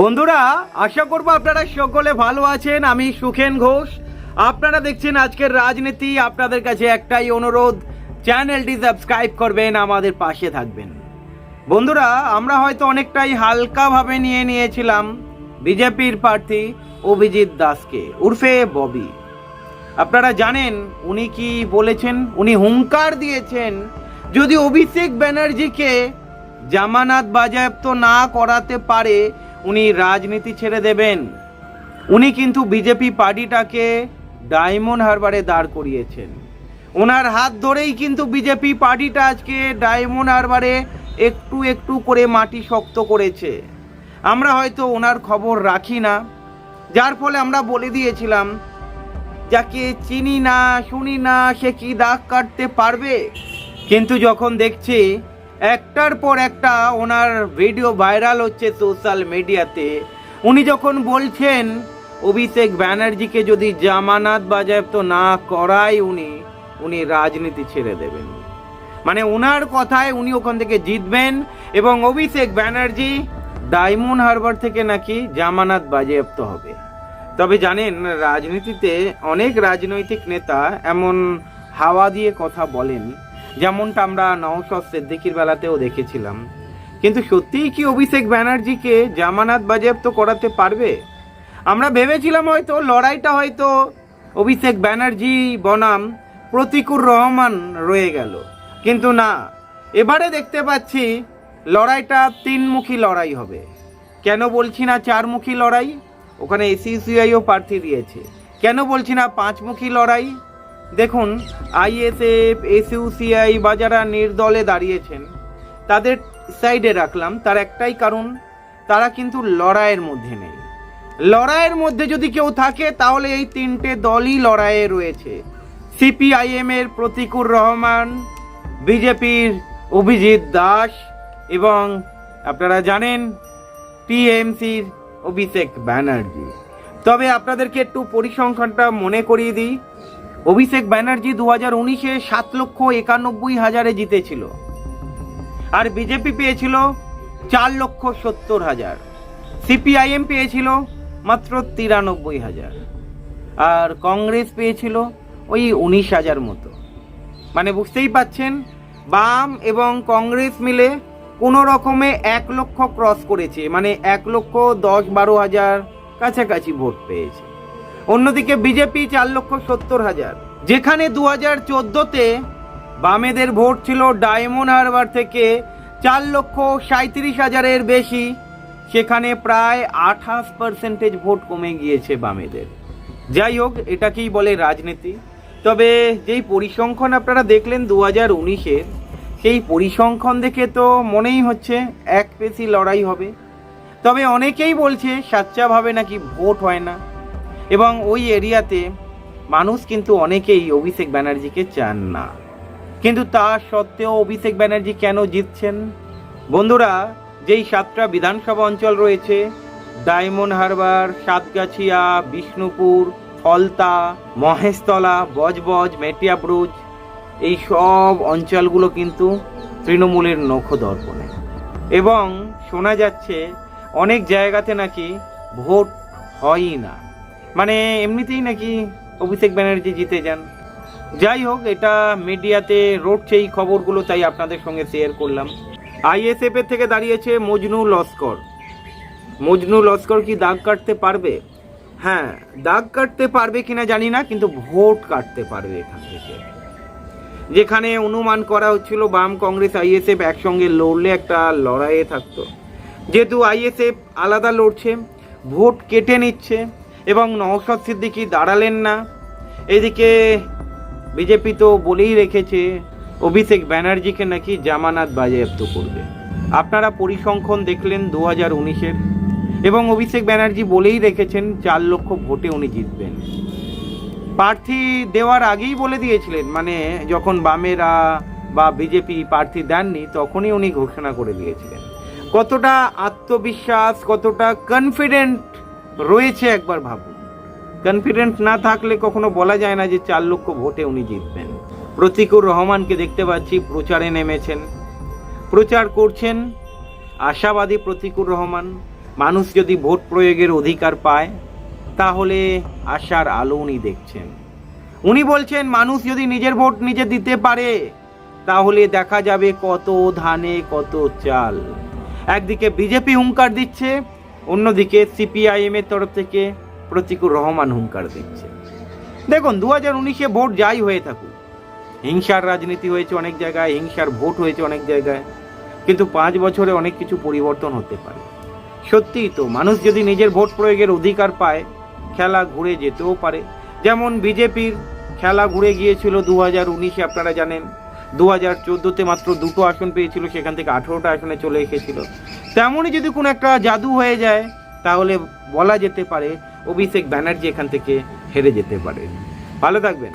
বন্ধুরা, আশা করব আপনারা সকলে ভালো আছেন, আমি সুখেন ঘোষ। আপনারা দেখছেন আজকের রাজনীতি, আপনাদের কাছে একটাই অনুরোধ, চ্যানেলটি সাবস্ক্রাইব করবেন, আমাদের পাশে থাকবেন। বন্ধুরা, আমরা হয়তো অনেকটাই হালকাভাবে নিয়ে নিয়েছিলাম, বিজেপির প্রার্থী অভিজিৎ দাসকে, উর্ফে ববি। আপনারা জানেন, উনি কি বলেছেন? উনি হুঙ্কার দিয়েছেন, যদি অভিষেক ব্যানার্জিকে জামানাত বাজেয়াপ্ত না করাতে পারে উনি রাজনীতি ছেড়ে দেবেন। উনি কিন্তু বিজেপি পার্টিটাকে ডায়মন্ড হারবারে দাঁড় করিয়েছেন। ওনার হাত ধরেই কিন্তু বিজেপি পার্টিটা আজকে ডায়মন্ড হারবারে একটু একটু করে মাটি শক্ত করেছে। আমরা হয়তো ওনার খবর রাখি না। যার ফলে আমরা বলে দিয়েছিলাম, যাকে চিনি না, শুনি না, সে কি দাগ কাটতে পারবে? কিন্তু যখন দেখছি একটার পর একটা ওনার ভিডিও ভাইরাল হচ্ছে সোশ্যাল মিডিয়াতে। উনি যখন বলছেন, অভিষেক ব্যানার্জিকে যদি জামানত বাজেয়াপ্ত না করায় উনি উনি রাজনীতি ছেড়ে দেবেন। মানে ওনার কথায় উনি ওখান থেকে জিতবেন এবং অভিষেক ব্যানার্জি ডায়মন্ড হারবার থেকে নাকি জামানাত বাজেয়াপ্ত হবে। তবে জানেন, রাজনীতিতে অনেক রাজনৈতিক নেতা এমন হাওয়া দিয়ে কথা বলেন যেমনটা আমরা নওশদ সিদ্দিকির বেলাতেও দেখেছিলাম। কিন্তু সত্যিই কি অভিষেক ব্যানার্জিকে জামানত বাজেয়াপ্ত করাতে পারবে? আমরা ভেবেছিলাম হয়তো, লড়াইটা হয়তো অভিষেক ব্যানার্জি, বনাম, প্রতিকুর রহমান রয়ে গেল। কিন্তু না, এবারে দেখতে পাচ্ছি লড়াইটা তিনমুখী লড়াই হবে। কেন বলছি না চারমুখী লড়াই? ওখানে এসিসিআইও প্রার্থী দিয়েছে। কেন বলছি না পাঁচমুখী লড়াই? দেখুন আইএসএফ এসইউসিআই বা যারা নির্দলে দাঁড়িয়েছেন। তাদের সাইডে রাখলাম, তার একটাই কারণ, তারা কিন্তু লড়াইয়ের মধ্যে নেই। লড়াইয়ের মধ্যে যদি কেউ থাকে, তাহলে এই তিনটে দলই লড়াইয়ে রয়েছে। সিপিআইএম এর প্রতিকুর রহমান, বিজেপির অভিজিৎ দাস এবং আপনারা জানেন টিএমসির অভিষেক ব্যানার্জি। তবে আপনাদেরকে একটু পরিসংখ্যানটা মনে করিয়ে দিই। অভিষেক ব্যানার্জি দু হাজার উনিশে সাত লক্ষ একানব্বই হাজারে জিতেছিল। আর বিজেপি পেয়েছিল চার লক্ষ সত্তর হাজার। সিপিআইএম পেয়েছিল মাত্র তিরানব্বই হাজার। আর কংগ্রেস পেয়েছিল ওই উনিশ হাজার মতো। মানে বুঝতেই পাচ্ছেন, বাম এবং কংগ্রেস মিলে কোনো রকমে এক লক্ষ ক্রস করেছে। মানে এক লক্ষ দশ বারো হাজার কাছাকাছি ভোট পেয়েছে। অন্যদিকে বিজেপি চার লক্ষ সত্তর হাজার। যেখানে দু হাজার চোদ্দোতে বামেদের ভোট ছিল ডায়মন্ড হারবার থেকে চার লক্ষ সাঁত্রিশ হাজারের বেশি। সেখানে প্রায় আঠাশ পার্সেন্টেজ ভোট কমে গিয়েছে বামেদের। যাই হোক, এটাকেই বলে রাজনীতি। তবে যেই পরিসংখ্যান আপনারা দেখলেন দু হাজার উনিশের সেই পরিসংখ্যান দেখে তো মনেই হচ্ছে এক পেশি লড়াই হবে। তবে অনেকেই বলছে সাচ্চাভাবে নাকি ভোট হয় না। এবং ওই এরিয়াতে মানুষ কিন্তু অনেকেই অভিষেক ব্যানার্জিকে চান না। কিন্তু তা সত্ত্বেও অভিষেক ব্যানার্জি কেন জিতছেন? বন্ধুরা, যেই সাতটা বিধানসভা অঞ্চল রয়েছে, ডায়মন্ড হারবার, সাতগাছিয়া, বিষ্ণুপুর, ফলতা, মহেশতলা, বজবজ মেটিয়াব্রুজ এই সব অঞ্চলগুলো কিন্তু তৃণমূলের নখদর্পণে। এবং শোনা যাচ্ছে অনেক জায়গাতে নাকি ভোট হয়ই না। মানে এমনিতেই নাকি অভিষেক ব্যানার্জি জিতে যান। যাই হোক, এটা মিডিয়াতে রটছে এই খবরগুলো, তাই আপনাদের সঙ্গে শেয়ার করলাম। আইএসএফ এর থেকে দাঁড়িয়েছে মজনু লস্কর। মজনু লস্কর কি দাগ কাটতে পারবে? হ্যাঁ দাগ কাটতে পারবে কিনা জানি না, কিন্তু ভোট কাটতে পারবে এখান থেকে। যেখানে অনুমান করা হচ্ছিল বাম কংগ্রেস আইএসএফ একসঙ্গে লড়লে একটা লড়াইয়ে থাকতো। যেহেতু আইএসএফ আলাদা লড়ছে, ভোট কেটে নিচ্ছে এবং নওশাদ সিদ্দিকি দাঁড়ালেন না। এদিকে বিজেপি তো বলেই রেখেছে, অভিষেক ব্যানার্জিকে নাকি জামানাত বাজেয়াপ্ত করবে। আপনারা পরিসংখ্যান দেখলেন দু হাজার উনিশের, এবং অভিষেক ব্যানার্জি বলেই রেখেছেন চার লক্ষ ভোটে উনি জিতবেন। প্রার্থী দেওয়ার আগেই বলে দিয়েছিলেন মানে যখন বামেরা বা বিজেপি প্রার্থী দেননি, তখনই উনি ঘোষণা করে দিয়েছিলেন। কতটা আত্মবিশ্বাস, কতটা কনফিডেন্ট রয়েছে একবার ভাবুন। কনফিডেন্ট না থাকলে কখনো বলা যায় না যে চার লক্ষ ভোটে উনি জিতবেন। প্রতিকুর রহমানকে দেখতে পাচ্ছি, প্রচারে নেমেছেন। প্রচার করছেন আশাবাদী প্রতিকুর রহমান। মানুষ যদি ভোট প্রয়োগের অধিকার পায়, তাহলে আশার আলো উনি দেখছেন। উনি বলছেন, মানুষ যদি নিজের ভোট নিজে দিতে পারে, তাহলে দেখা যাবে কত ধানে কত চাল। একদিকে বিজেপি হুঙ্কার দিচ্ছে অন্যদিকে সিপিআইএম এর তরফ থেকে প্রতিকুর রহমান হুঙ্কার দিচ্ছে। দেখুন দু হাজার উনিশে ভোট যাই হয়ে থাকুক, হিংসার রাজনীতি হয়েছে অনেক জায়গায়, হিংসার ভোট হয়েছে অনেক জায়গায়, কিন্তু পাঁচ বছরে অনেক কিছু পরিবর্তন হতে পারে। সত্যিই তো, মানুষ যদি নিজের ভোট প্রয়োগের অধিকার পায়, খেলা ঘুরে যেতেও পারে। যেমন বিজেপির খেলা ঘুরে গিয়েছিল দু হাজার উনিশে, আপনারা জানেন দু হাজার চোদ্দোতে মাত্র দুটো আসন পেয়েছিল, সেখান থেকে আঠেরোটা আসনে চলে এসেছিল। তেমনই যদি কোনো একটা জাদু হয়ে যায়, তাহলে বলা যেতে পারে অভিষেক ব্যানার্জি এখান থেকে হেরে যেতে পারে। ভালো থাকবেন।